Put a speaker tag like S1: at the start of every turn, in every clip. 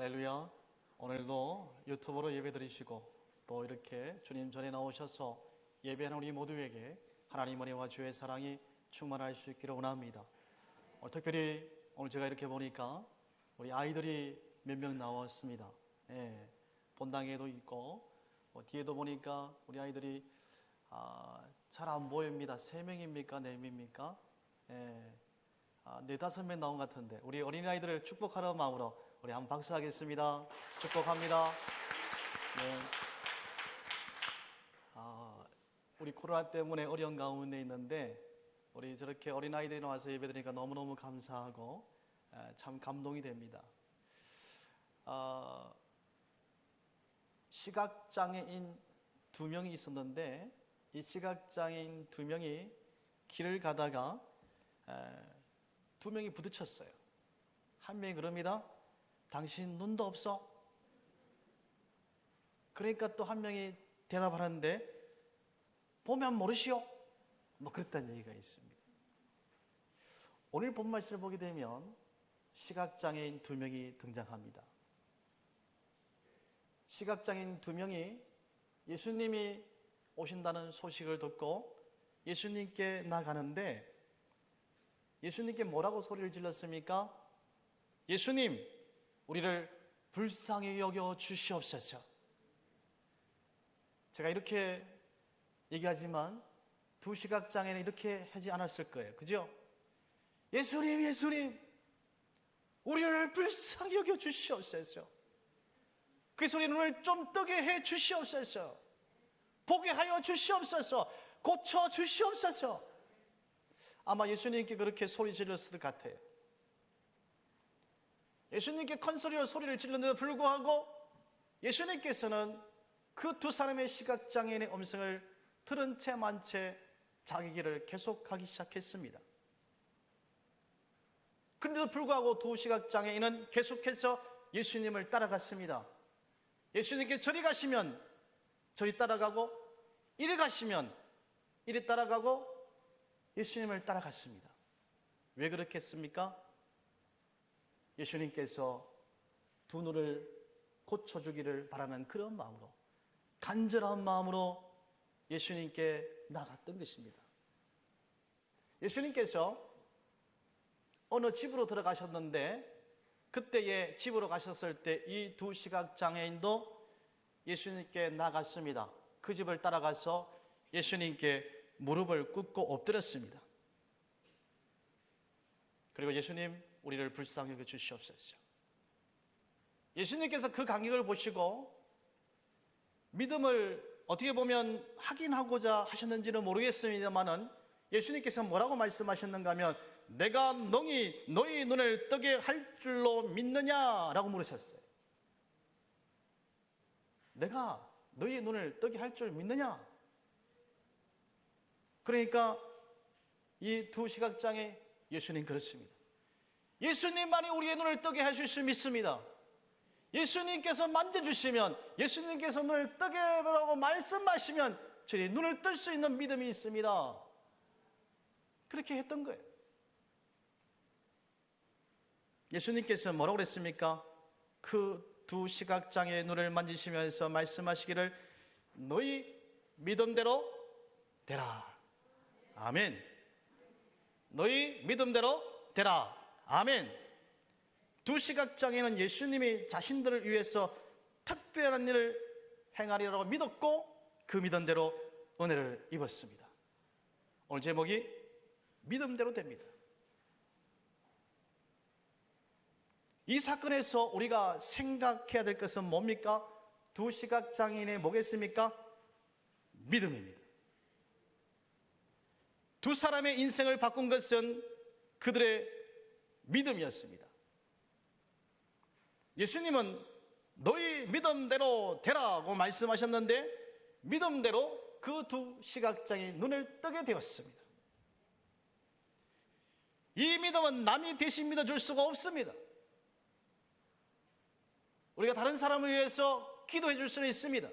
S1: 할렐루야. 오늘도 유튜브로 예배 드리시고 또 이렇게 주님 전에 나오셔서 예배하는 우리 모두에게 하나님 은혜와 주의 사랑이 충만할 수 있기를 원합니다. 오늘 특별히 오늘 제가 이렇게 보니까 우리 아이들이 몇 명 나왔습니다. 예, 본당에도 있고 뭐 뒤에도 보니까 우리 아이들이 아, 잘 안 보입니다. 세 명입니까? 네 명입니까? 예, 아, 네 다섯 명 나온 것 같은데 우리 어린아이들을 축복하는 마음으로 우리 한번 박수하겠습니다. 축복합니다. 네. 아, 우리 코로나 때문에 어려운 가운데 있는데 우리 저렇게 어린아이들이 나와서 예배드리니까 너무너무 감사하고 에, 참 감동이 됩니다. 아, 시각장애인 두 명이 있었는데 이 시각장애인 두 명이 길을 가다가 에, 두 명이 부딪혔어요. 한 명이 그럽니다. 당신 눈도 없어? 그러니까 또 한 명이 대답하는데 보면 모르시오? 뭐 그랬다는 얘기가 있습니다. 오늘 본 말씀을 보게 되면 시각장애인 두 명이 등장합니다. 시각장애인 두 명이 예수님이 오신다는 소식을 듣고 예수님께 나가는데 예수님께 뭐라고 소리를 질렀습니까? 예수님, 우리를 불쌍히 여겨 주시옵소서. 제가 이렇게 얘기하지만 두 시각장애는 이렇게 하지 않았을 거예요. 그죠? 예수님, 예수님, 우리를 불쌍히 여겨 주시옵소서. 그 소리 눈을 좀 뜨게 해 주시옵소서. 보게 하여 주시옵소서. 고쳐 주시옵소서. 아마 예수님께 그렇게 소리 질렀을 것 같아요. 예수님께 큰 소리로 소리를 질렀는데도 불구하고 예수님께서는 그 두 사람의 시각장애인의 음성을 들은 채 만 채 자기 길을 계속하기 시작했습니다. 그런데도 불구하고 두 시각장애인은 계속해서 예수님을 따라갔습니다. 예수님께 저리 가시면 저리 따라가고 이리 가시면 이리 따라가고 예수님을 따라갔습니다. 왜 그렇게 했습니까? 예수님께서 두 눈을 고쳐주기를 바라는 그런 마음으로 간절한 마음으로 예수님께 나갔던 것입니다. 예수님께서 어느 집으로 들어가셨는데 그때에 집으로 가셨을 때 이 두 시각장애인도 예수님께 나갔습니다. 그 집을 따라가서 예수님께 무릎을 꿇고 엎드렸습니다. 그리고 예수님, 우리를 불쌍히 여겨 주시옵소서. 예수님께서 그 간격을 보시고 믿음을 어떻게 보면 확인하고자 하셨는지는 모르겠습니다만은 예수님께서 뭐라고 말씀하셨는가 하면 내가 너희 너희 눈을 뜨게 할 줄로 믿느냐라고 물으셨어요. 내가 너희 눈을 뜨게 할 줄 믿느냐? 그러니까 이 두 시각장애 예수님 그렇습니다. 예수님만이 우리의 눈을 뜨게 하실 수 믿습니다. 예수님께서 만져주시면, 예수님께서 눈을 뜨게 하라고 말씀하시면, 저희 눈을 뜰 수 있는 믿음이 있습니다. 그렇게 했던 거예요. 예수님께서 뭐라고 그랬습니까? 그 두 시각장애의 눈을 만지시면서 말씀하시기를 너희 믿음대로 되라. 아멘. 너희 믿음대로 되라. 아멘. 두 시각장애는 예수님이 자신들을 위해서 특별한 일을 행하리라고 믿었고 그 믿음대로 은혜를 입었습니다. 오늘 제목이 믿음대로 됩니다. 이 사건에서 우리가 생각해야 될 것은 뭡니까? 두 시각장애인의 뭐겠습니까? 믿음입니다. 두 사람의 인생을 바꾼 것은 그들의 믿음이었습니다. 예수님은 너희 믿음대로 되라고 말씀하셨는데 믿음대로 그 두 시각장애 눈을 뜨게 되었습니다. 이 믿음은 남이 대신 믿어줄 수가 없습니다. 우리가 다른 사람을 위해서 기도해 줄 수는 있습니다.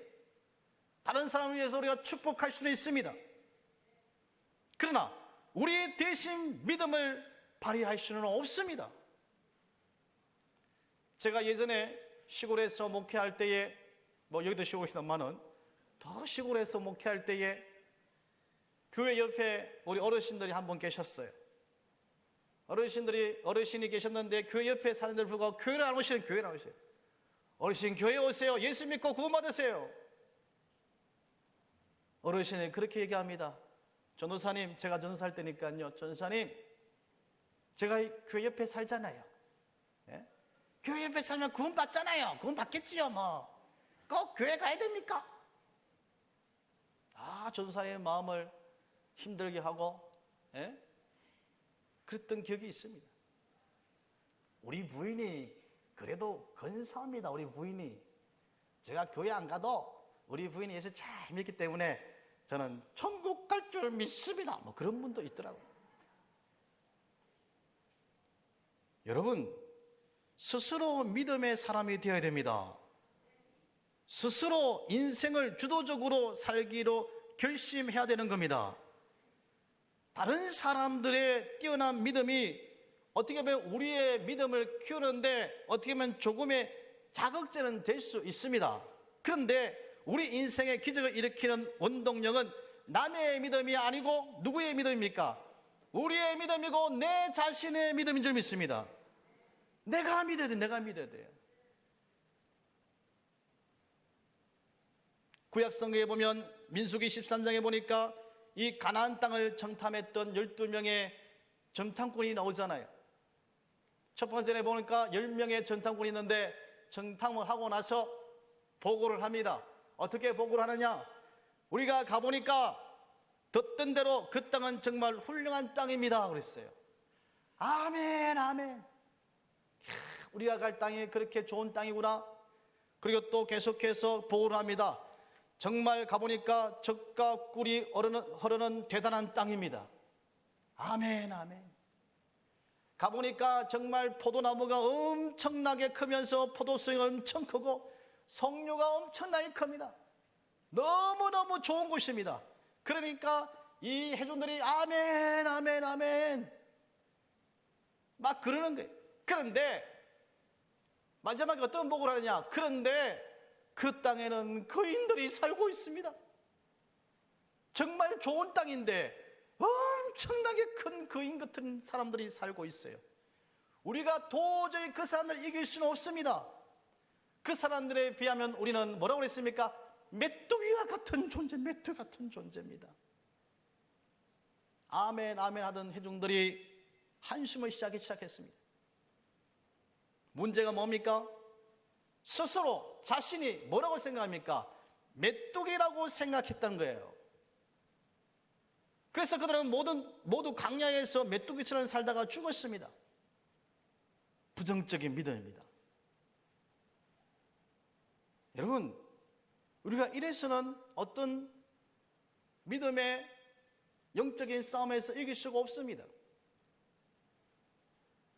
S1: 다른 사람을 위해서 우리가 축복할 수는 있습니다. 그러나 우리 대신 믿음을 발휘할 수는 없습니다. 제가 예전에 시골에서 목회할 때에 뭐 여기도 시골이지만은 더 시골에서 목회할 때에 교회 옆에 우리 어르신들이 한 분 계셨어요. 어르신들이 어르신이 계셨는데 교회 옆에 사는들 불구하고 교회를 안 오시는 교회를 안 오세요. 어르신 교회 오세요. 예수 믿고 구원 받으세요. 어르신이 그렇게 얘기합니다. 전도사님, 제가 전도사할 때니까요. 전도사님, 제가 이 교회 옆에 살잖아요. 예? 교회 옆에 살면 구원 받잖아요. 구원 받겠지요, 뭐. 꼭 교회 가야 됩니까? 아, 전도사님의 마음을 힘들게 하고, 예? 그랬던 기억이 있습니다. 우리 부인이 그래도 근사합니다. 우리 부인이 제가 교회 안 가도 우리 부인이 예수 잘 믿기 때문에 저는 천국 갈 줄 믿습니다. 뭐 그런 분도 있더라고요. 여러분 스스로 믿음의 사람이 되어야 됩니다. 스스로 인생을 주도적으로 살기로 결심해야 되는 겁니다. 다른 사람들의 뛰어난 믿음이 어떻게 보면 우리의 믿음을 키우는데 어떻게 보면 조금의 자극제는 될 수 있습니다. 그런데 우리 인생의 기적을 일으키는 원동력은 남의 믿음이 아니고 누구의 믿음입니까? 우리의 믿음이고 내 자신의 믿음인 줄 믿습니다. 내가 믿어야 돼, 내가 믿어야 돼. 구약성경에 보면 민수기 13장에 보니까 이 가나안 땅을 정탐했던 12명의 정탐꾼이 나오잖아요. 첫 번째에 보니까 10명의 정탐꾼이 있는데 정탐을 하고 나서 보고를 합니다. 어떻게 보고를 하느냐? 우리가 가보니까 듣던 대로 그 땅은 정말 훌륭한 땅입니다. 그랬어요. 아멘, 아멘. 캬, 우리가 갈 땅이 그렇게 좋은 땅이구나. 그리고 또 계속해서 보고를 합니다. 정말 가보니까 적과 꿀이 흐르는, 흐르는 대단한 땅입니다. 아멘, 아멘. 가보니까 정말 포도나무가 엄청나게 크면서 포도수가 엄청 크고 성류가 엄청나게 큽니다. 너무너무 좋은 곳입니다. 그러니까 이 해종들이 아멘, 아멘, 아멘. 막 그러는 거예요. 그런데 마지막에 어떤 복을 하느냐? 그런데 그 땅에는 거인들이 살고 있습니다. 정말 좋은 땅인데 엄청나게 큰 거인 같은 사람들이 살고 있어요. 우리가 도저히 그 사람을 이길 수는 없습니다. 그 사람들에 비하면 우리는 뭐라고 그랬습니까? 메뚜기와 같은 존재, 메뚜기 같은 존재입니다. 아멘, 아멘 하던 회중들이 한숨을 시작했습니다. 문제가 뭡니까? 스스로 자신이 뭐라고 생각합니까? 메뚜기라고 생각했던 거예요. 그래서 그들은 모든, 모두 강야에서 메뚜기처럼 살다가 죽었습니다. 부정적인 믿음입니다. 여러분, 우리가 이래서는 어떤 믿음의 영적인 싸움에서 이길 수가 없습니다.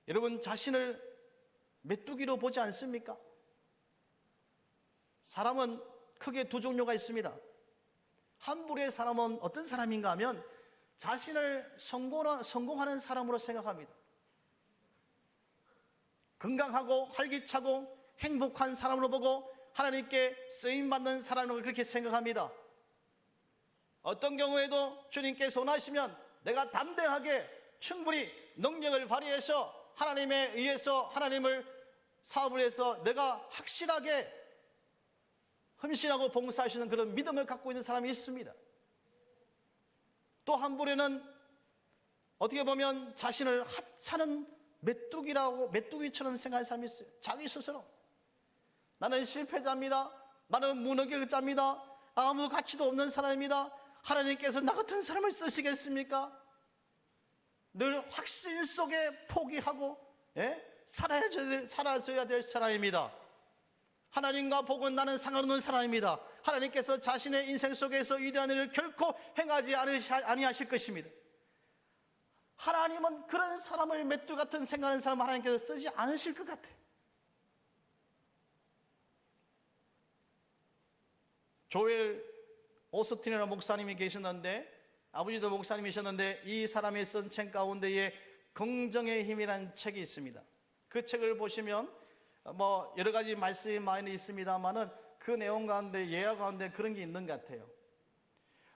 S1: 여러분, 자신을 메뚜기로 보지 않습니까? 사람은 크게 두 종류가 있습니다. 한 부류의 사람은 어떤 사람인가 하면 자신을 성공하는 사람으로 생각합니다. 건강하고 활기차고 행복한 사람으로 보고 하나님께 쓰임받는 사람으로 그렇게 생각합니다. 어떤 경우에도 주님께서 원하시면 내가 담대하게 충분히 능력을 발휘해서 하나님에 의해서 하나님을 사업을 해서 내가 확실하게 헌신하고 봉사하시는 그런 믿음을 갖고 있는 사람이 있습니다. 또한 부류는 어떻게 보면 자신을 하찮은 메뚜기라고 메뚜기처럼 생각하는 사람이 있어요. 자기 스스로 나는 실패자입니다. 나는 무너기자입니다. 아무 가치도 없는 사람입니다. 하나님께서 나 같은 사람을 쓰시겠습니까? 늘 확신 속에 포기하고 예? 사라져야 될, 사라져야 될 사람입니다. 하나님과 복은 나는 상관없는 사람입니다. 하나님께서 자신의 인생 속에서 위대한 일을 결코 행하지 아니하실 것입니다. 하나님은 그런 사람을 맷두 같은 생각하는 사람 하나님께서 쓰지 않으실 것 같아요. 조엘 오스틴이라는 목사님이 계셨는데 아버지도 목사님이셨는데 이 사람이 쓴 책 가운데에 긍정의 힘이라는 책이 있습니다. 그 책을 보시면 뭐 여러 가지 말씀이 많이 있습니다만은 그 내용 가운데 예화 가운데 그런 게 있는 것 같아요.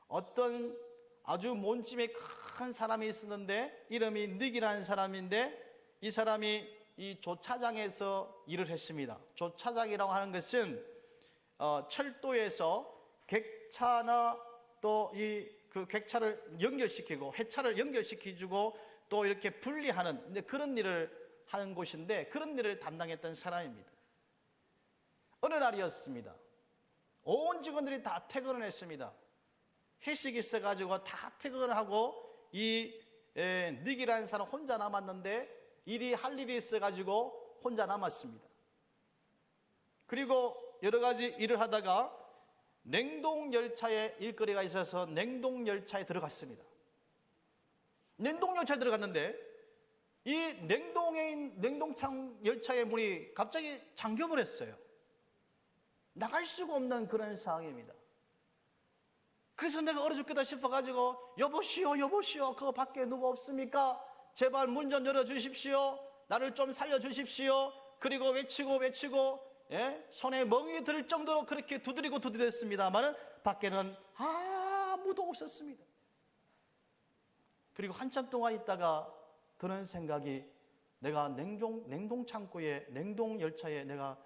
S1: 어떤 아주 몸집이 큰 사람이 있었는데 이름이 닉이라는 사람인데 이 사람이 이 조차장에서 일을 했습니다. 조차장이라고 하는 것은 어, 철도에서 객차나 또이 그 객차를 연결시키고 해차를 연결시켜주고 또 이렇게 분리하는 그런 일을 하는 곳인데 그런 일을 담당했던 사람입니다. 어느 날이었습니다. 온 직원들이 다 퇴근을 했습니다. 회식이 있어가지고 다 퇴근을 하고 이 에, 닉이라는 사람 혼자 남았는데 일이 할 일이 있어가지고 혼자 남았습니다. 그리고 여러 가지 일을 하다가 냉동 열차에 일거리가 있어서 냉동 열차에 들어갔습니다. 냉동 열차에 들어갔는데 이 냉동에 냉동창 열차의 문이 갑자기 잠겨버렸어요. 나갈 수가 없는 그런 상황입니다. 그래서 내가 얼어 죽겠다 싶어가지고 여보시오 여보시오 그거 밖에 누구 없습니까? 제발 문 좀 열어주십시오. 나를 좀 살려주십시오. 그리고 외치고 외치고 예? 손에 멍이 들 정도로 그렇게 두드리고 두드렸습니다만은 밖에는 아무도 없었습니다. 그리고 한참 동안 있다가 드는 생각이 내가 냉동 냉동 창고에 냉동 열차에 내가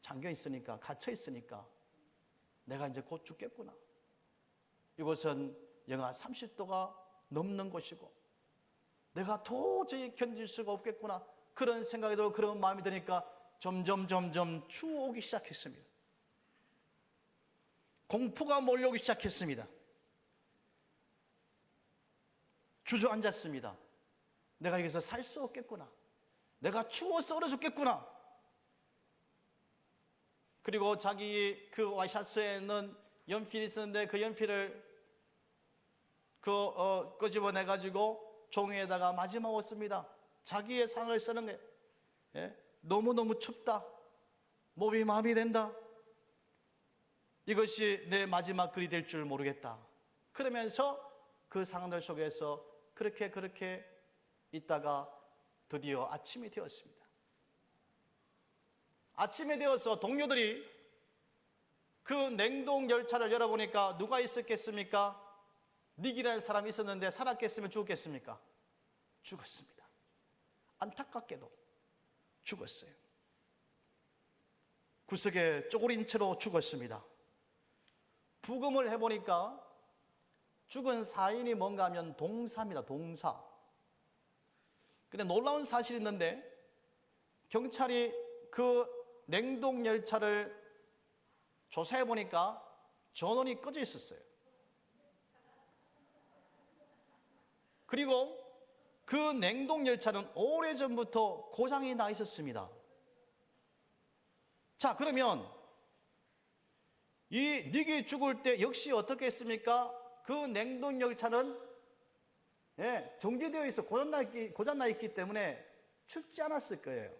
S1: 잠겨 있으니까 갇혀 있으니까 내가 이제 곧 죽겠구나. 이곳은 영하 30도가 넘는 곳이고 내가 도저히 견딜 수가 없겠구나. 그런 생각이 들고 그런 마음이 드니까 점점 점점 추워오기 시작했습니다. 공포가 몰려오기 시작했습니다. 주저앉았습니다. 내가 여기서 살 수 없겠구나. 내가 추워서 얼어 죽겠구나. 그리고 자기 그 와이셔츠에는 연필이 있었는데 그 연필을 그 어, 끄집어내 가지고 종이에다가 마지막으로 씁니다. 자기의 상을 쓰는 거예요. 예? 너무너무 춥다. 몸이 마음이 된다. 이것이 내 마지막 글이 될 줄 모르겠다. 그러면서 그 상황들 속에서 그렇게 그렇게 있다가 드디어 아침이 되었습니다. 아침이 되어서 동료들이 그 냉동 열차를 열어보니까 누가 있었겠습니까? 닉이라는 사람이 있었는데 살았겠으면 죽었겠습니까? 죽었습니다. 안타깝게도 죽었어요. 구석에 쪼그린 채로 죽었습니다. 부검을 해보니까 죽은 사인이 뭔가 하면 동사입니다. 동사. 근데 놀라운 사실이 있는데 경찰이 그 냉동 열차를 조사해 보니까 전원이 꺼져 있었어요. 그리고 그 냉동 열차는 오래전부터 고장이 나 있었습니다. 자, 그러면 이 닉이 죽을 때 역시 어떻게 했습니까? 그 냉동 열차는 예, 정지되어 있어 고장나 있기, 고장나 있기 때문에 춥지 않았을 거예요.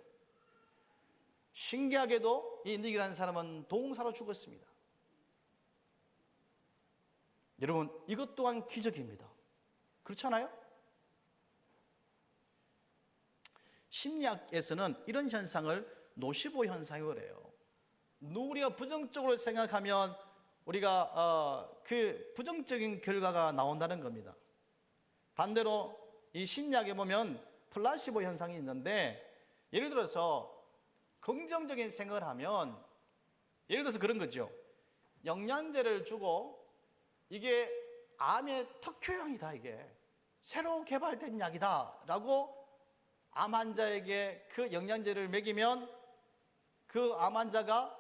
S1: 신기하게도 이 닉이라는 사람은 동사로 죽었습니다. 여러분, 이것 또한 기적입니다. 그렇잖아요? 심리학에서는 이런 현상을 노시보 현상이라고 그래요. 우리가 부정적으로 생각하면 우리가 어, 그 부정적인 결과가 나온다는 겁니다. 반대로 이 심리학에 보면 플라시보 현상이 있는데 예를 들어서 긍정적인 생각을 하면 예를 들어서 그런 거죠. 영양제를 주고 이게 암의 특효약이다 이게 새로 개발된 약이다라고 암 환자에게 그 영양제를 먹이면 그 암 환자가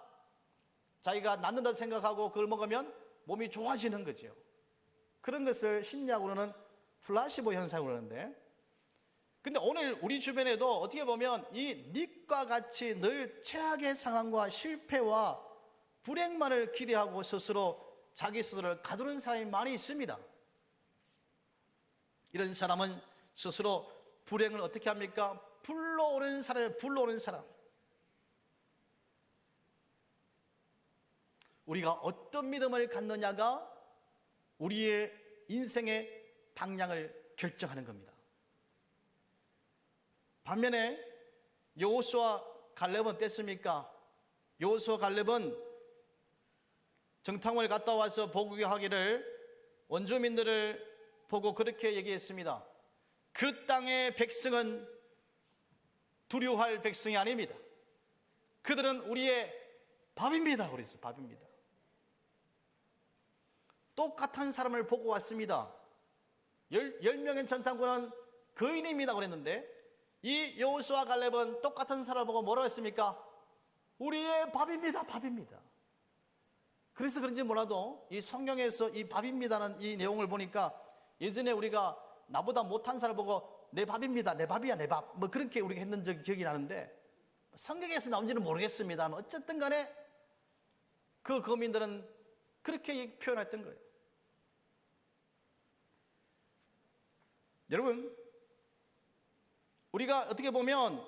S1: 자기가 낫는다 생각하고 그걸 먹으면 몸이 좋아지는 거죠. 그런 것을 심리학으로는 플라시보 현상으로 하는데 근데 오늘 우리 주변에도 어떻게 보면 이 닉과 같이 늘 최악의 상황과 실패와 불행만을 기대하고 스스로 자기 스스로를 가두는 사람이 많이 있습니다. 이런 사람은 스스로 불행을 어떻게 합니까? 불러오는 사람, 불러오는 사람. 우리가 어떤 믿음을 갖느냐가 우리의 인생의 방향을 결정하는 겁니다. 반면에 여호수아 갈렙은 어땠습니까? 여호수아 갈렙은 정탐을 갔다 와서 보고하기를 원주민들을 보고 그렇게 얘기했습니다. 그 땅의 백성은 두려워할 백성이 아닙니다. 그들은 우리의 밥입니다. 그래서 밥입니다. 똑같은 사람을 보고 왔습니다. 열, 열 명의 전탄군은 거인입니다. 그랬는데 이 여호수아 갈렙은 똑같은 사람을 보고 뭐라고 했습니까? 우리의 밥입니다. 밥입니다. 그래서 그런지 몰라도 이 성경에서 이 밥입니다는 이 내용을 보니까 예전에 우리가 나보다 못한 사람 보고 내 밥입니다. 내 밥이야, 내 밥. 뭐 그렇게 우리가 했는 적이 기억이 나는데 성경에서 나온지는 모르겠습니다만 어쨌든 간에 그 거민들은 그렇게 표현했던 거예요. 여러분, 우리가 어떻게 보면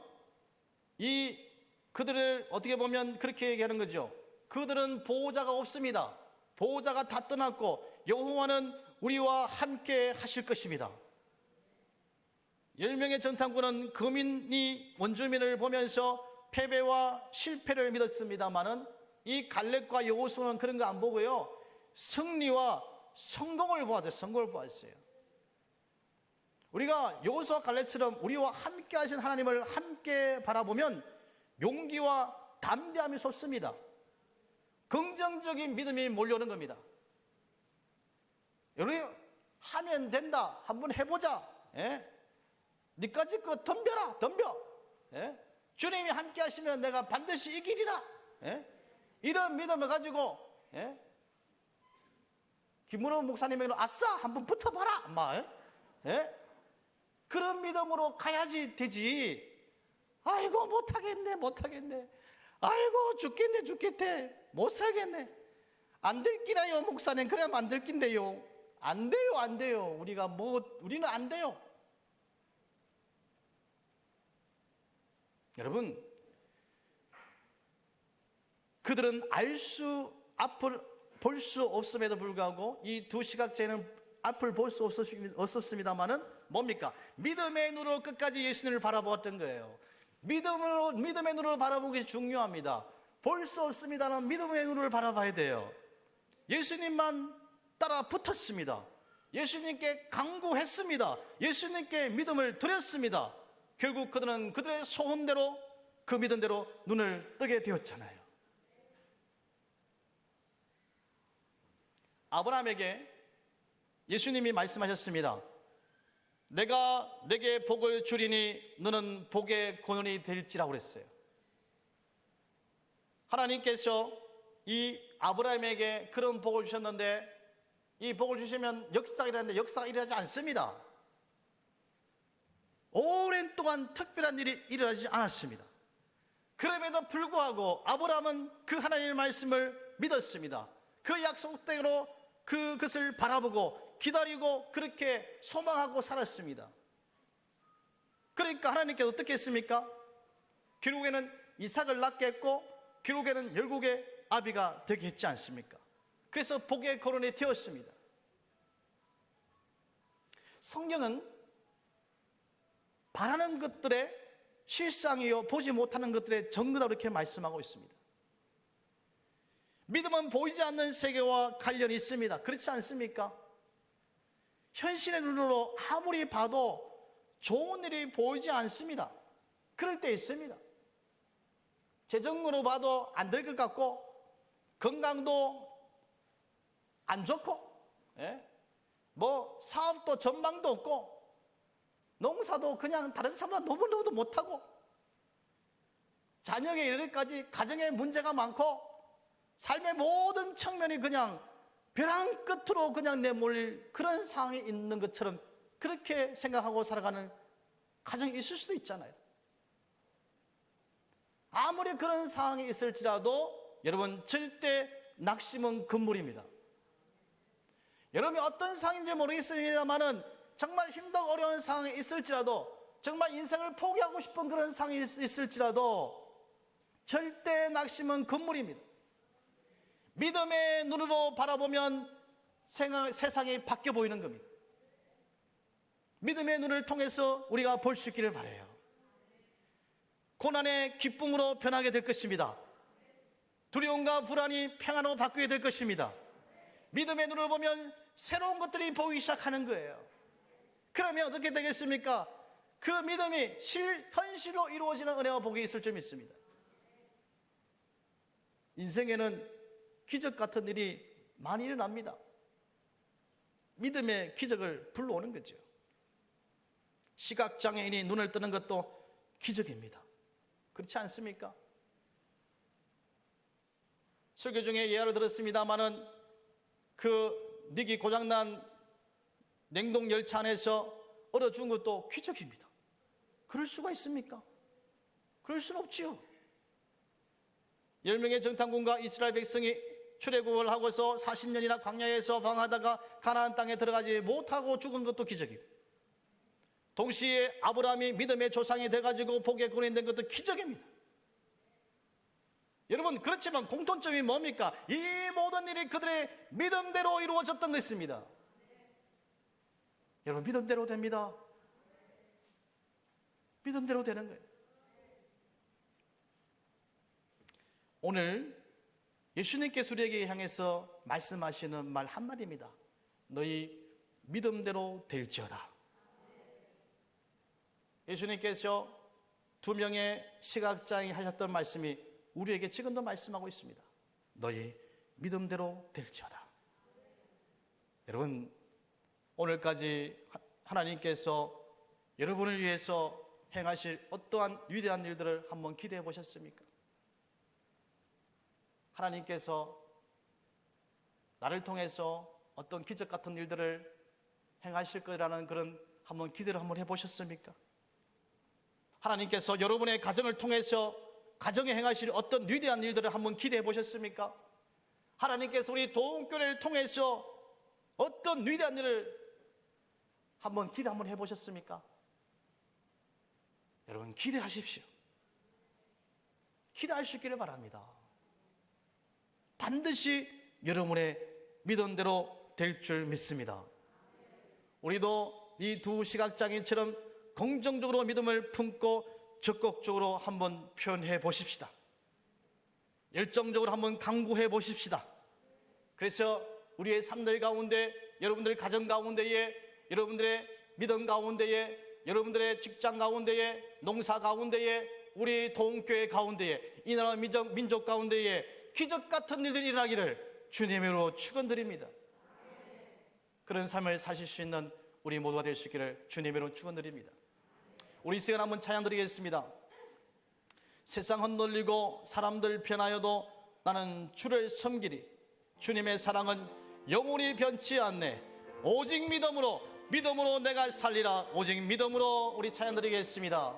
S1: 이 그들을 어떻게 보면 그렇게 얘기하는 거죠. 그들은 보호자가 없습니다. 보호자가 다 떠났고 여호와는 우리와 함께 하실 것입니다. 열 명의 전탄군은 거민이 원주민을 보면서 패배와 실패를 믿었습니다만은 이 갈렙과 여호수아는 그런 거 안 보고요. 승리와 성공을 보았어요. 성공을 보았어요. 우리가 여호수아 갈렙처럼 우리와 함께 하신 하나님을 함께 바라보면 용기와 담대함이 솟습니다. 긍정적인 믿음이 몰려오는 겁니다. 여러분 하면 된다. 한번 해보자. 예? 니까지 거 덤벼라. 덤벼. 예? 주님이 함께 하시면 내가 반드시 이기리라. 예? 이런 믿음을 가지고 예? 김문호 목사님에게 아싸 한번 붙어봐라. 막 예? 그런 믿음으로 가야지 되지. 아이고 못하겠네 못하겠네. 아이고 죽겠네 죽겠대 못 살겠네. 안 들기라요 목사님 그래야 안 들긴데요. 안 돼요 안 돼요. 우리가 뭐 우리는 안 돼요. 여러분 그들은 알 수 앞을 볼 수 없음에도 불구하고 이 두 시각제는 앞을 볼 수 없었습니다만은 뭡니까? 믿음의 눈으로 끝까지 예수님을 바라보았던 거예요. 믿음으로 믿음의 눈으로 바라보기 중요합니다. 볼 수 없습니다는 믿음의 눈을 바라봐야 돼요. 예수님만 따라 붙었습니다. 예수님께 강구했습니다. 예수님께 믿음을 드렸습니다. 결국 그들은 그들의 소원대로 그 믿음대로 눈을 뜨게 되었잖아요. 아브라함에게 예수님이 말씀하셨습니다. 내가 내게 복을 주리니 너는 복의 권원이 될지라고 그랬어요. 하나님께서 이 아브라함에게 그런 복을 주셨는데 이 복을 주시면 역사가 일어났는데 역사가 일어나지 않습니다. 오랜 동안 특별한 일이 일어나지 않았습니다. 그럼에도 불구하고 아브라함은 그 하나님의 말씀을 믿었습니다. 그 약속대로 그것을 바라보고 기다리고 그렇게 소망하고 살았습니다. 그러니까 하나님께서 어떻게 했습니까? 결국에는 이삭을 낳게 했고 결국에는 열국의 아비가 되게 했지 않습니까? 그래서 복의 거론이 되었습니다. 성경은 바라는 것들의 실상이요 보지 못하는 것들의 정거다 이렇게 말씀하고 있습니다. 믿음은 보이지 않는 세계와 관련이 있습니다. 그렇지 않습니까? 현실의 눈으로 아무리 봐도 좋은 일이 보이지 않습니다. 그럴 때 있습니다. 재정으로 봐도 안 될 것 같고 건강도 안 좋고 예? 뭐 사업도 전망도 없고 농사도 그냥 다른 사람보다 너무너무 못하고 자녀에 이르기까지 가정에 문제가 많고 삶의 모든 측면이 그냥 벼랑 끝으로 그냥 내몰릴 그런 상황에 있는 것처럼 그렇게 생각하고 살아가는 가정이 있을 수도 있잖아요. 아무리 그런 상황이 있을지라도 여러분 절대 낙심은 금물입니다. 여러분이 어떤 상황인지 모르겠습니다만은 정말 힘들고 어려운 상황이 있을지라도 정말 인생을 포기하고 싶은 그런 상황이 있을지라도 절대 낙심은 금물입니다. 믿음의 눈으로 바라보면 세상이 바뀌어 보이는 겁니다. 믿음의 눈을 통해서 우리가 볼 수 있기를 바래요. 고난의 기쁨으로 변하게 될 것입니다. 두려움과 불안이 평안으로 바뀌게 될 것입니다. 믿음의 눈을 보면 새로운 것들이 보이기 시작하는 거예요. 그러면 어떻게 되겠습니까? 그 믿음이 실, 현실로 이루어지는 은혜와 복이 있을 줄 믿습니다. 인생에는 기적 같은 일이 많이 일어납니다. 믿음의 기적을 불러오는 거죠. 시각장애인이 눈을 뜨는 것도 기적입니다. 그렇지 않습니까? 설교 중에 예화를 들었습니다마는 그 닉이 고장난 냉동 열차 안에서 얼어 죽은 것도 기적입니다. 그럴 수가 있습니까? 그럴 수는 없지요. 열 명의 정탐군과 이스라엘 백성이 출애굽을 하고서 40년이나 광야에서 방하다가 가나안 땅에 들어가지 못하고 죽은 것도 기적이고 동시에 아브라함이 믿음의 조상이 돼가지고 복의 군인 된 것도 기적입니다. 여러분 그렇지만 공통점이 뭡니까? 이 모든 일이 그들의 믿음대로 이루어졌던 것입니다. 여러분 믿음대로 됩니다. 믿음대로 되는 거예요. 오늘 예수님께서 우리에게 향해서 말씀하시는 말 한마디입니다. 너희 믿음대로 될지어다. 예수님께서 두 명의 시각장이 하셨던 말씀이 우리에게 지금도 말씀하고 있습니다. 너희 믿음대로 될지어다. 여러분, 오늘까지 하- 하나님께서 여러분을 위해서 행하실 어떠한 위대한 일들을 한번 기대해 보셨습니까? 하나님께서 나를 통해서 어떤 기적 같은 일들을 행하실 거라는 그런 한번 기대를 한번 해 보셨습니까? 하나님께서 여러분의 가정을 통해서 가정에 행하실 어떤 위대한 일들을 한번 기대해 보셨습니까? 하나님께서 우리 도움교회를 통해서 어떤 위대한 일을 한번 기대 한번 해보셨습니까? 여러분 기대하십시오. 기대할 수 있기를 바랍니다. 반드시 여러분의 믿음대로 될 줄 믿습니다. 우리도 이 두 시각장애처럼 긍정적으로 믿음을 품고 적극적으로 한번 표현해 보십시다. 열정적으로 한번 강구해 보십시다. 그래서 우리의 삶들 가운데 여러분들 가정 가운데에 여러분들의 믿음 가운데에 여러분들의 직장 가운데에 농사 가운데에 우리 동교회 가운데에 이 나라 민족, 민족 가운데에 기적 같은 일들이 일어나기를 주님으로 축원드립니다. 그런 삶을 사실 수 있는 우리 모두가 될 수 있기를 주님으로 축원드립니다. 우리 이 시간 한번 찬양 드리겠습니다. 세상 헛놀리고 사람들 변하여도 나는 주를 섬기리. 주님의 사랑은 영원히 변치 않네. 오직 믿음으로 믿음으로 내가 살리라. 오직 믿음으로 우리 찬양 드리겠습니다.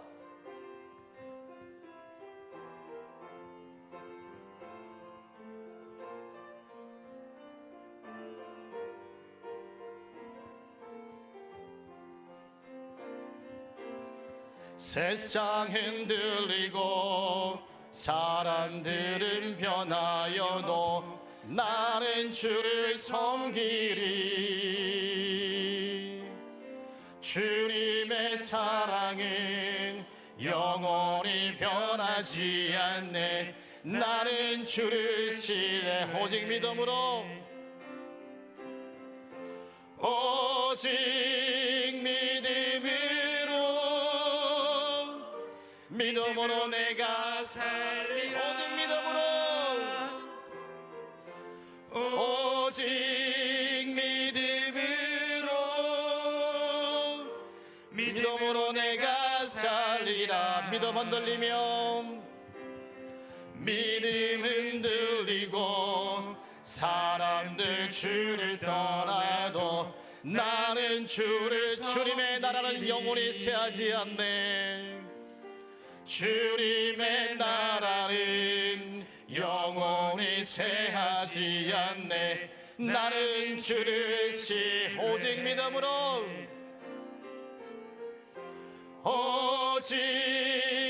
S1: 세상 흔들리고 사람들은 변하여도 나는 주를 섬기리 주님의 사랑은 영원히 변하지 않네. 나는 주를 신뢰 오직 믿음으로. 오직 믿음으로. 믿음으로 내가 살 흔들리며 믿음 흔들리고 사람들 주를 떠나도 나는 주를 주님의 나라는 영원히 세하지 않네. 주님의 나라는 영원히 세하지 않네. 나는 주를 시 오직 믿음으로 오직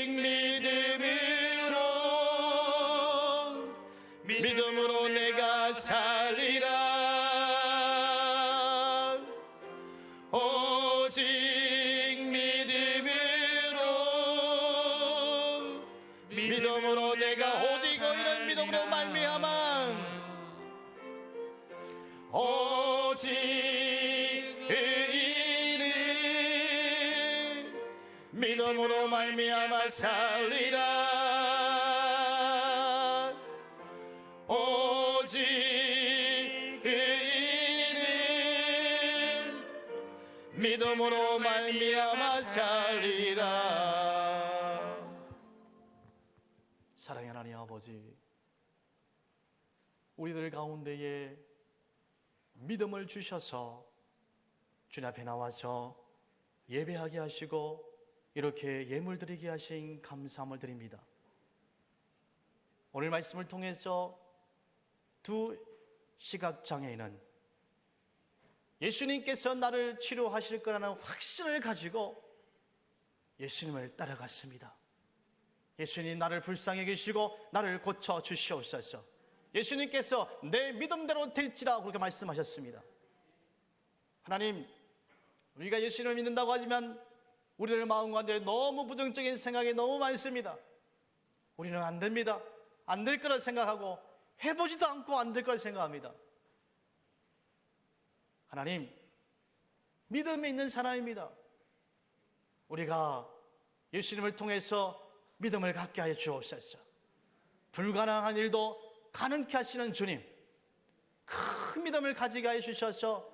S1: 믿음으로 믿음으로 말미암아 살리라. 오직 의인은 믿음으로 말미암아 살리라. 사랑의 하나님 아버지 우리들 가운데에 믿음을 주셔서 주님 앞에 나와서 예배하게 하시고 이렇게 예물 드리게 하신 감사함을 드립니다. 오늘 말씀을 통해서 두 시각 장애인은 예수님께서 나를 치료하실 거라는 확신을 가지고 예수님을 따라갔습니다. 예수님 나를 불쌍히 계시고 나를 고쳐 주시옵소서. 예수님께서 내 믿음대로 될지라 그렇게 말씀하셨습니다. 하나님, 우리가 예수님을 믿는다고 하지만 우리들 마음 가운데 너무 부정적인 생각이 너무 많습니다. 우리는 안 됩니다. 안 될 거라 생각하고 해보지도 않고 안 될 거라 생각합니다. 하나님, 믿음에 있는 사람입니다. 우리가 예수님을 통해서 믿음을 갖게 하여 주옵소서. 불가능한 일도 가능케 하시는 주님, 큰 믿음을 가지게 하여 주셔서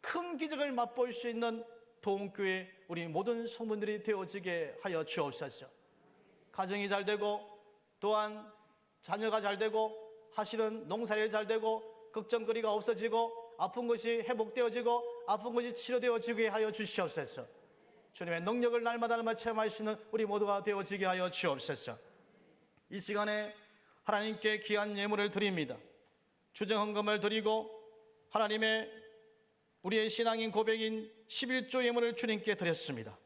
S1: 큰 기적을 맛볼 수 있는 도움교회 우리 모든 성분들이 되어지게 하여 주옵소서. 가정이 잘 되고 또한 자녀가 잘 되고 하시는 농사일 잘 되고 걱정거리가 없어지고 아픈 것이 회복되어지고 아픈 것이 치료되어지게 하여 주시옵소서. 주님의 능력을 날마다 날마다 체험할 수 있는 우리 모두가 되어지게 하여 주옵소서. 이 시간에 하나님께 귀한 예물을 드립니다. 주정 헌금을 드리고 하나님의 우리의 신앙인 고백인 11조 예물을 주님께 드렸습니다.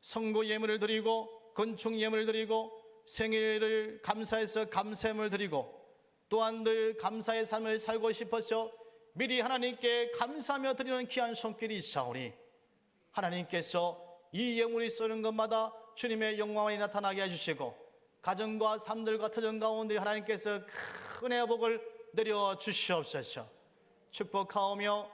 S1: 성고 예물을 드리고 건축 예물을 드리고 생일을 감사해서 감사함을 드리고 또한 늘 감사의 삶을 살고 싶어서 미리 하나님께 감사하며 드리는 귀한 손길이 있사오니 하나님께서 이 예물이 쓰는 것마다 주님의 영광이 나타나게 해주시고 가정과 삶들과 터전 가운데 하나님께서 큰 회복을 내려 주시옵소서 축복하오며